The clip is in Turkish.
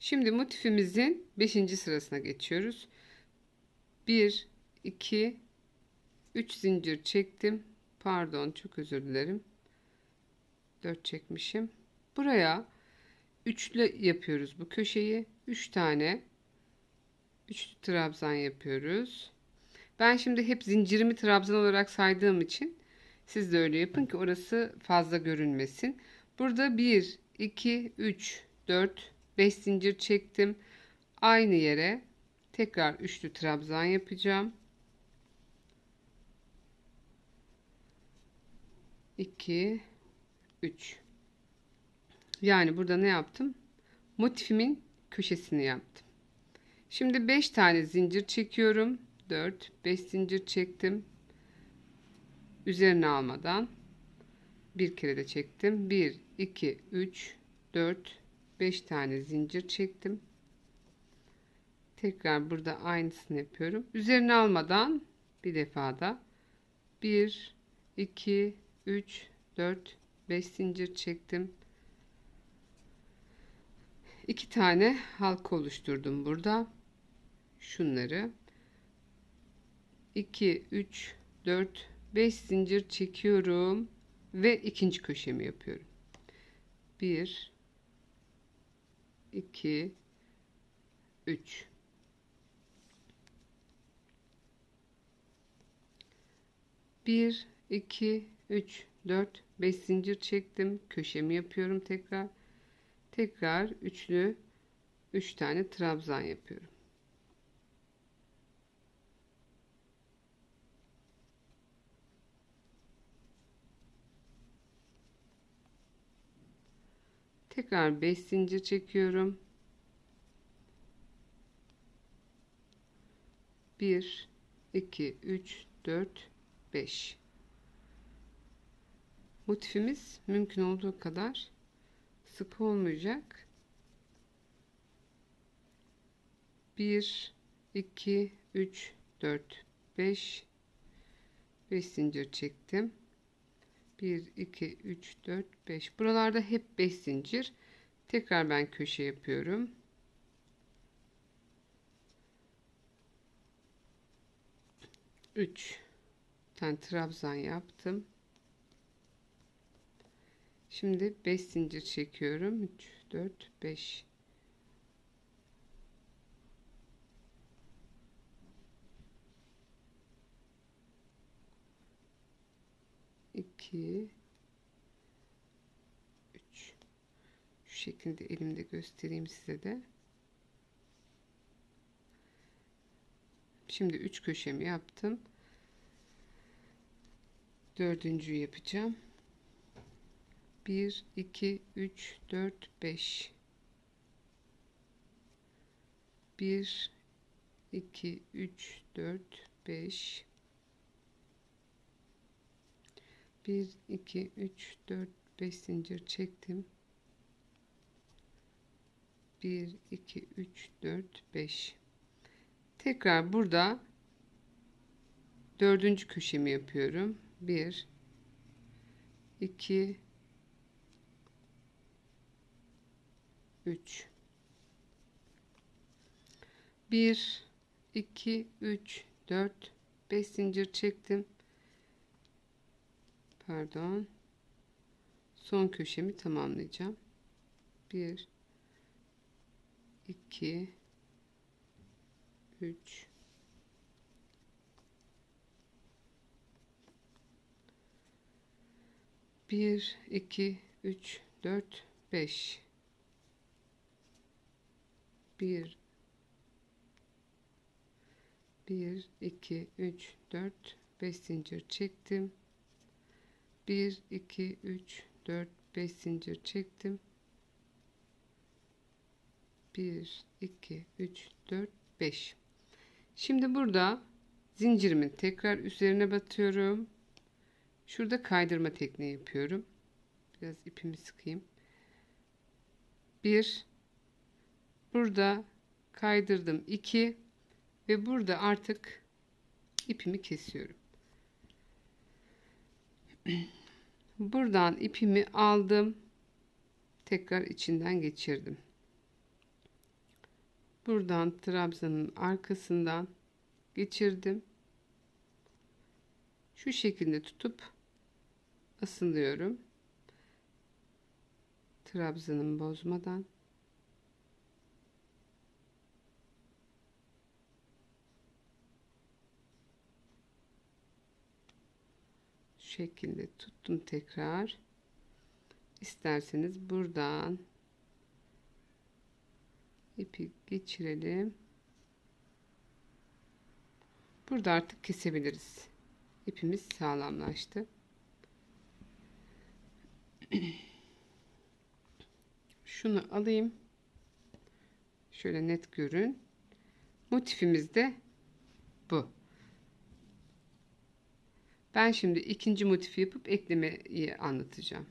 Şimdi motifimizin 5. sırasına geçiyoruz. 1 2 3 zincir çektim. Pardon, çok özür dilerim. 4 çekmişim. Buraya üçlü yapıyoruz bu köşeyi. 3 tane üçlü trabzan yapıyoruz. Ben şimdi hep zincirimi trabzan olarak saydığım için siz de öyle yapın ki orası fazla görünmesin. Burada 1 2 3 4 5 zincir çektim. Aynı yere tekrar üçlü trabzan yapacağım. 2 3 Yani burada ne yaptım? Motifimin köşesini yaptım. Şimdi 5 tane zincir çekiyorum. 4 5 zincir çektim. Üzerine almadan bir kere de çektim. 1 2 3 4 5 tane zincir çektim. Tekrar burada aynısını yapıyorum. Üzerine almadan bir defada 1 2 3 4 5 zincir çektim. 2 tane halka oluşturdum burada. Şunları 2 3 4 5 zincir çekiyorum ve ikinci köşemi yapıyorum. 1 2 3 1 2 3 4 5 zincir çektim. Köşemi yapıyorum tekrar. Tekrar üçlü 3 tane trabzan yapıyorum tekrar 5 zincir çekiyorum. 1 2 3 4 5 motifimiz mümkün olduğu kadar sıkı olmayacak. 1 2 3 4 5 5 zincir çektim 1 2 3 4 5 buralarda hep 5 zincir. Tekrar ben köşe yapıyorum. 3 tane trabzan yaptım. Şimdi 5 zincir çekiyorum. 3 4 5 2 3 şu şekilde elimde göstereyim size de. Şimdi 3 köşemi yaptım. Dördüncüyü yapacağım. 1 2 3 4 5 1 2 3 4 5 1 2 3 4 5 zincir çektim. 1 2 3 4 5 tekrar burada dördüncü köşemi yapıyorum. 1 2 3 1 2 3 4 5 zincir çektim pardon. Son köşemi tamamlayacağım. 1 2 3 1 2 3 4 5 1 1 2 3 4 5 zincir çektim 1 2 3 4 5 zincir çektim. 1 2 3 4 5 şimdi burada zincirimin tekrar üzerine batıyorum. Şurada kaydırma tekniği yapıyorum. Biraz ipimi sıkayım. 1 burada kaydırdım. 2 ve burada artık ipimi kesiyorum buradan ipimi aldım tekrar içinden geçirdim Buradan trabzanın arkasından geçirdim. Şu şekilde tutup asılıyorum. Trabzanımı bozmadan. Şekilde tuttum tekrar. İsterseniz buradan ipi geçirelim. Burada artık kesebiliriz. İpimiz sağlamlaştı. Şunu alayım. Şöyle net görün. Motifimiz de bu. Ben şimdi ikinci motifi yapıp eklemeyi anlatacağım.